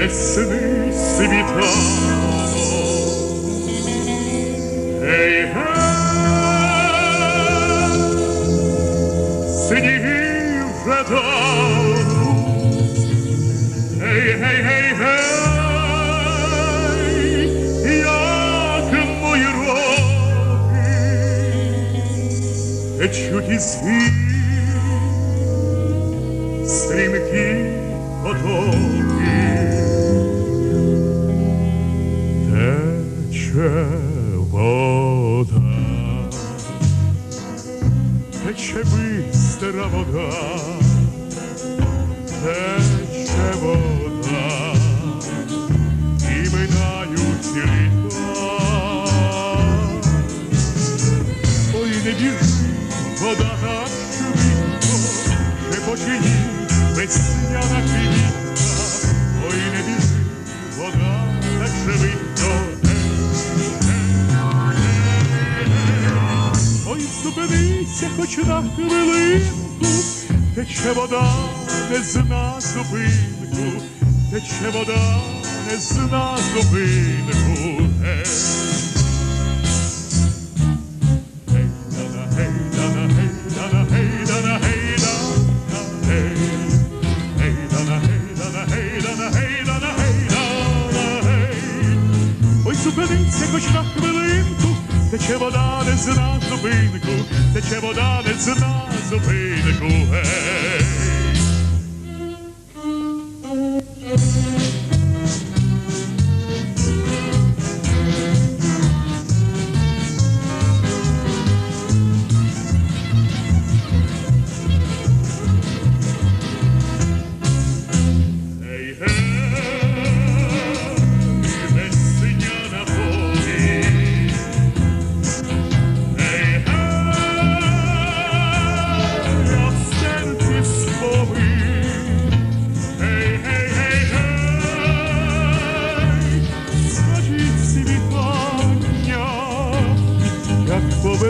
весни світа. Гей, гей, сніги вже давно. Гей, гей, гей, гей, як мої роки течуть із гір стрімкі потоки. Тече бистра вода, тече вода, і минають літа. Ой, не біжи, вода так швидко, шепоче їй весняна квітка. Ой, не біжи, вода так швидко. зупинися хоч на хвилинку, тече вода, не зна зупинку, тече вода, не зна зупинку. Гей. Hey, dana, hey, dana, hey, dana, hey, dana, hey, dana, hey. Hey, dana, hey, dana, hey, dana, hey, dana, hey, dana, hey. Ой, зупиниться хоч на хвилинку, тече вода не зна зупинку, тече вода не зна зупинку,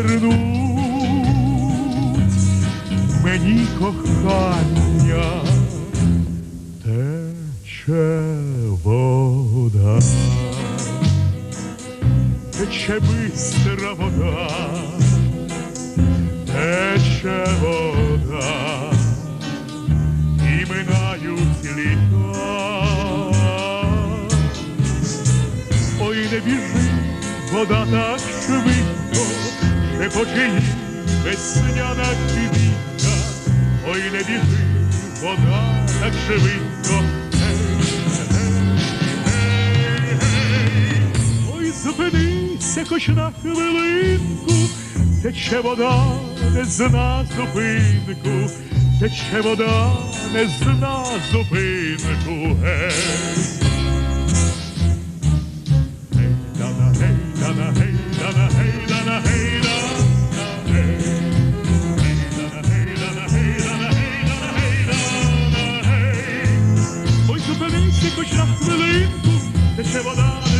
повернуть мені кохання тече вода, тече бистра вода, тече вода, і минають літа. Ой, не біжи, вода так швидко, шепоче їй весняна квітка. Ой, не біжи, вода так швидко. Гей, гей, гей, гей. Ой, зупинися хоч на хвилинку, тече вода, не зна зупинку, тече вода, не зна зупинку. Гей. Hey, dana, hey, dana, hey, dana, hey, dana, hey, dana, hey. Ой,